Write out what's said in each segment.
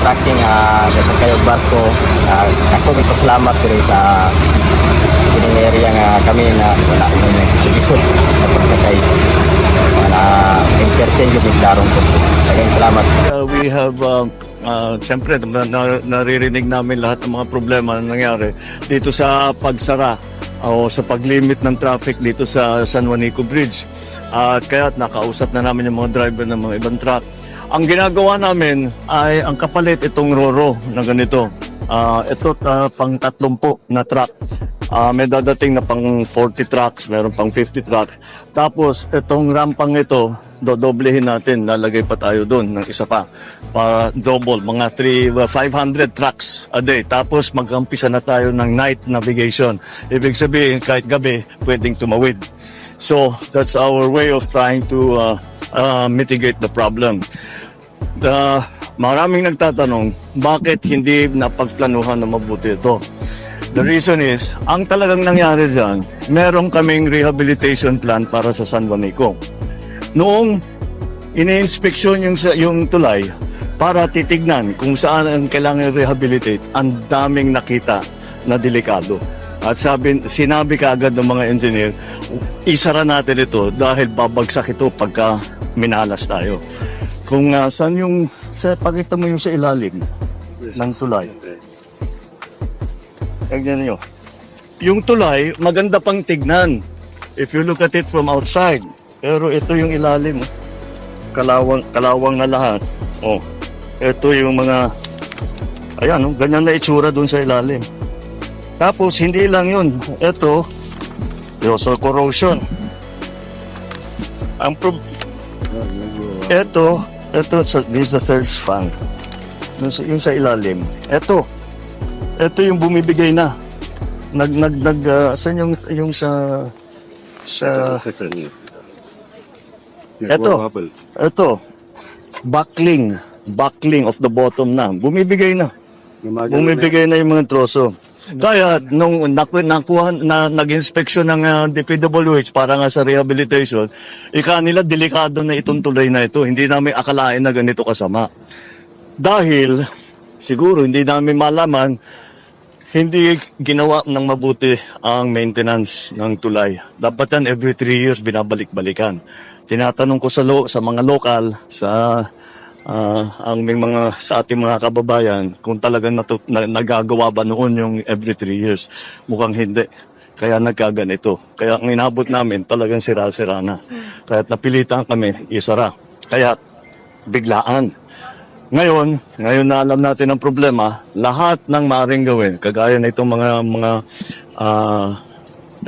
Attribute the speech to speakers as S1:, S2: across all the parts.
S1: tracking uh, sa kayo barko. Uh, ako may pasalamat ko sa kining area nga kami na wala mo nag-isip-isip sa pagsakay. Na entertain yung biglarong ko. Maraming salamat.
S2: Uh, we have, uh, uh, siyempre, na, na- naririnig namin lahat ng mga problema na nangyari dito sa pagsara o sa paglimit ng traffic dito sa San Juanico Bridge. At kaya nakausap na namin yung mga driver ng mga ibang truck. Ang ginagawa namin ay ang kapalit itong Roro na ganito. Ah, ito uh, pang tatlumpo na truck. Ah, may dadating na pang 40 trucks, meron pang 50 trucks. Tapos itong rampang ito, dodoblehin natin, lalagay pa tayo doon ng isa pa. Para double, mga 3, 500 trucks a day. Tapos mag-umpisa na tayo ng night navigation. Ibig sabihin, kahit gabi, pwedeng tumawid. So, that's our way of trying to uh, uh, mitigate the problem. The, maraming nagtatanong, bakit hindi napagplanuhan na mabuti ito? The reason is, ang talagang nangyari dyan, meron kaming rehabilitation plan para sa San Juanico. Noong ini-inspeksyon yung, yung tulay, para titignan kung saan ang kailangan rehabilitate, ang daming nakita na delikado. At sabi, sinabi kaagad ng mga engineer, isara natin ito dahil babagsak ito pagka minalas tayo. Kung uh, saan yung, sa, pakita mo yung sa ilalim ng tulay. Tignan nyo. Yung tulay, maganda pang tignan. If you look at it from outside. Pero ito yung ilalim. oh. Kalawang, kalawang na lahat. Oh. Ito yung mga, ayan, oh, ganyan na itsura dun sa ilalim. Tapos, hindi lang yun. Ito, sa corrosion. Ang pro- ito, ito, this is the third span. Yung sa, ilalim. Ito, ito yung bumibigay na. Nag, nag, nag, ah, saan yung, yung sa, sa, Eto. ito, buckling, buckling of the bottom na. Bumibigay na. Bumibigay na yung mga troso. Kaya nung naku, nakuha na nag-inspeksyon ng uh, DPWH para nga sa rehabilitation, ika nila delikado na itong tulay na ito. Hindi namin akalain na ganito kasama. Dahil siguro hindi namin malaman hindi ginawa ng mabuti ang maintenance ng tulay. Dapat yan every three years binabalik-balikan. Tinatanong ko sa, lo, sa mga lokal, sa ah, ang may mga sa ating mga kababayan kung talagang natut, na, nagagawa ba noon yung every three years. Mukhang hindi. Kaya nagkaganito. Kaya ang inabot namin talagang sira-sira na. Kaya napilitan kami isara. Kaya biglaan. Ngayon, ngayon na alam natin ang problema, lahat ng maaaring gawin, kagaya na itong mga mga ah,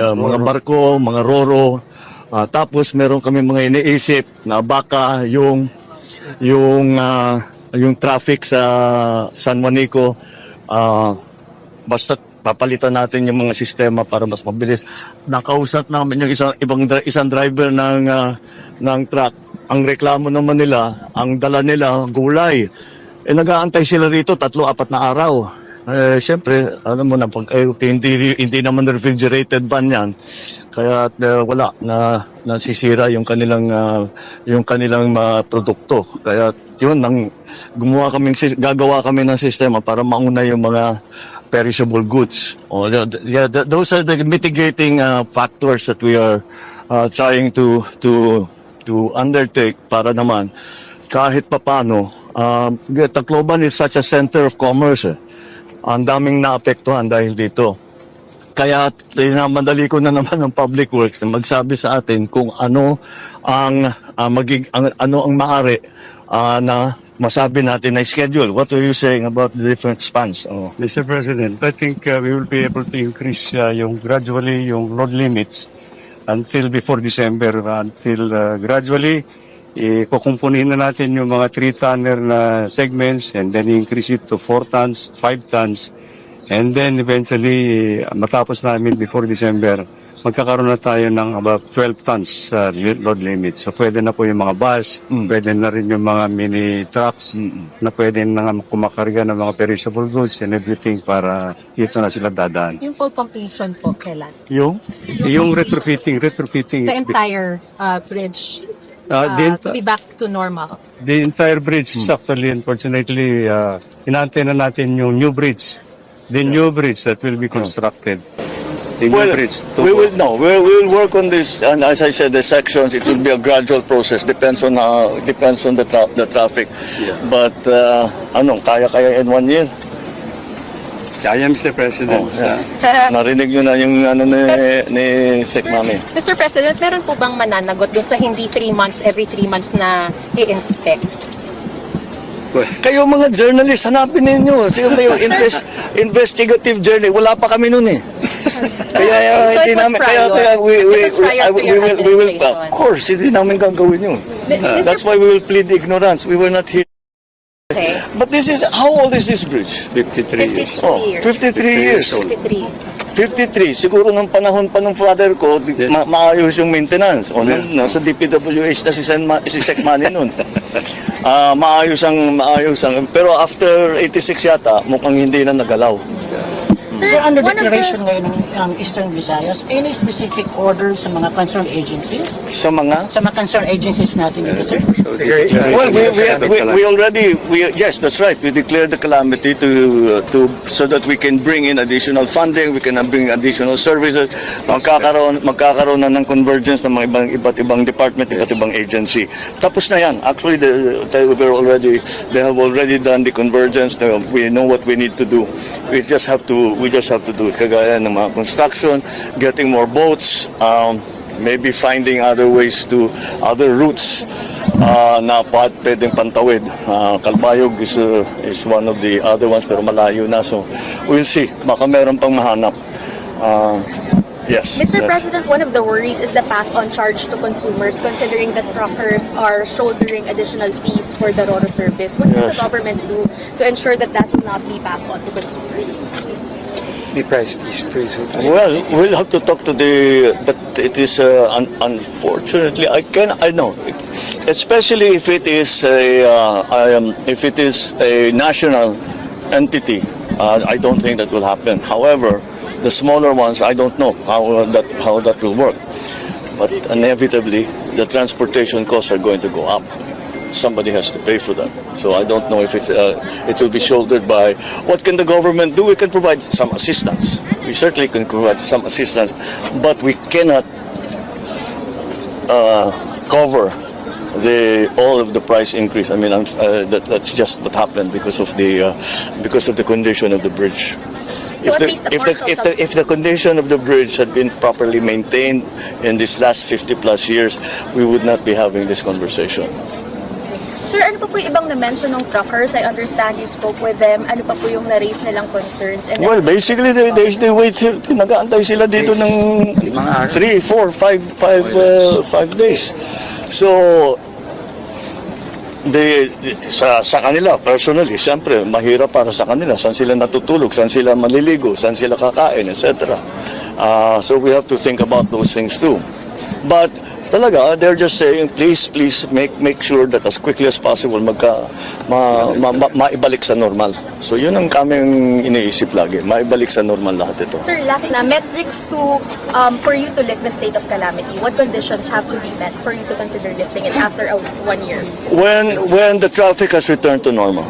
S2: ah, mga barko, mga roro, ah, tapos meron kami mga iniisip na baka yung yung ah, yung traffic sa San Juanico ah, basta papalitan natin yung mga sistema para mas mabilis. Nakausap namin yung isang ibang isang driver ng ah, ng truck. Ang reklamo naman nila, ang dala nila gulay. Eh nag-aantay sila rito tatlo apat na araw. Eh syempre, alam mo na pag eh, hindi hindi naman refrigerated van 'yan. Kaya eh, wala na nasisira yung kanilang ah, yung kanilang mga produkto. Kaya yun nang gumawa kaming gagawa kami ng sistema para mauna yung mga perishable goods. Oh, yeah, th- those are the mitigating uh, factors that we are uh, trying to to to undertake para naman kahit papano um, Tacloban is such a center of commerce. Eh. Ang daming naapektuhan dahil dito. Kaya tinamadali ko na naman ng Public Works na magsabi sa atin kung ano ang ah, magig ang, ano ang maaari ah, na masabi natin na schedule. What are you saying about the different spans? Oh.
S3: Mr. President, I think uh, we will be able to increase uh, yung gradually yung load limits until before December until uh, gradually eh, kukumpunin na natin yung mga 3-tonner na segments and then increase it to 4 tons, 5 tons and then eventually eh, matapos namin before December magkakaroon na tayo ng about 12 tons sa load limit. So pwede na po yung mga bus, pwede na rin yung mga mini trucks na pwede na nga kumakarga ng mga perishable goods and everything para dito na sila dadaan.
S4: Yung full completion po, kailan?
S3: Yung, yung retrofitting, retrofitting
S4: The
S3: is
S4: entire uh, bridge
S3: Uh,
S4: uh,
S3: the,
S4: to be back to normal.
S3: the entire bridge is actually, unfortunately, uh, inaantay na natin yung new bridge. The new bridge that will be constructed. The new
S2: Well,
S3: bridge. to-
S2: we will no. We we will work on this, and as I said, the sections. It will be a gradual process. Depends on uh, depends on the tra- the traffic. But uh, ano, kaya kaya in one year.
S3: Kaya, Mr. President.
S2: Oh, yeah. Narinig nyo na yung ano ni ni Sek Mami.
S4: Mr. President, meron po bang mananagot dun sa hindi 3 months, every 3 months na i-inspect?
S3: Well,
S2: Kayo mga journalist, hanapin ninyo. Sige kayo invest, investigative journey. Wala pa kami noon eh. Kaya uh,
S4: So
S2: hindi
S4: it was
S2: namin kaya
S4: prior.
S2: kaya we we
S4: It was prior
S2: I-
S4: to
S2: we
S4: your
S2: will we will of course hindi namin gagawin yun. That's why we will plead ignorance. We were not here.
S4: Okay.
S2: But this is how old is this bridge?
S3: 53 years.
S4: 53
S2: Oh,
S4: years.
S2: 53 years.
S4: 53.
S2: 53. Siguro nung panahon pa ng father ko, di-
S3: Yeah.
S2: ma- maayos yung maintenance. O nun, nasa DPWH na si, Sen Ma- si Sec Manny nun. Ah, maayos ang, maayos ang, pero after 86 yata, mukhang hindi na nagalaw.
S5: Sir, under declaration ngayon ng ng Eastern Visayas, any specific orders sa mga concerned agencies?
S2: Sa mga
S5: Sa mga concerned agencies natin dito, sir?
S2: Well, we, we, we, we already, we, yes, that's right. We declared the calamity to, to, so that we can bring in additional funding, we can bring additional services. Magkakaroon, magkakaroon na ng convergence ng mga ibang, iba't ibang department, iba't ibang agency. Tapos na yan. Actually, they, they were already, they have already done the convergence. We know what we need to do. We just have to, we just have to do it. Kagaya ng mga construction, getting more boats, um, maybe finding other ways to, other routes uh, na pa, pwedeng pantawid. Uh, Kalbayog is, uh, is one of the other ones pero malayo na. So we'll see. Baka meron pang mahanap. Uh, yes.
S6: Mr. President, one of the worries is the pass-on charge to consumers considering that truckers are shouldering additional fees for the RORO service. What can
S2: Yes.
S6: the government do to ensure that that will not be passed on to consumers?
S7: The price is
S2: Well, we'll have to talk to the, but it is uh, un, unfortunately I can I know, it, especially if it is a uh, um, if it is a national entity, uh, I don't think that will happen. However, the smaller ones, I don't know how that how that will work, but inevitably the transportation costs are going to go up. Somebody has to pay for that. So I don't know if it's uh, it will be shouldered by. What can the government do? We can provide some assistance. We certainly can provide some assistance, but we cannot uh, cover the all of the price increase. I mean, I'm, uh, that, that's just what happened because of the uh, because of the condition of the bridge. If the,
S6: least the
S2: if, the, if, the, if the condition of the bridge had been properly maintained in these last 50 plus years, we would not be having this conversation.
S6: Sir, ano pa po yung ibang na-mention ng truckers? I understand you spoke with them. Ano pa po yung na-raise nilang concerns? And
S2: Well, basically, they, they, they wait, till- nag-aantay sila dito ng 3, 4, 5, 5, uh, 5 days. So, they, sa, sa kanila, personally, siyempre, mahirap para sa kanila. Saan sila natutulog, saan sila maliligo, saan sila kakain, etc. Uh, so we have to think about those things too. But talaga, they're just saying, please, please make make sure that as quickly as possible magka, ma, ma, ma, maibalik sa normal. So yun ang kaming iniisip lagi, maibalik sa normal lahat ito.
S6: Sir, last na, metrics to, um, for you to lift the state of calamity, what conditions have to be met for you to consider lifting it after a, one year?
S2: When when the traffic has returned to normal.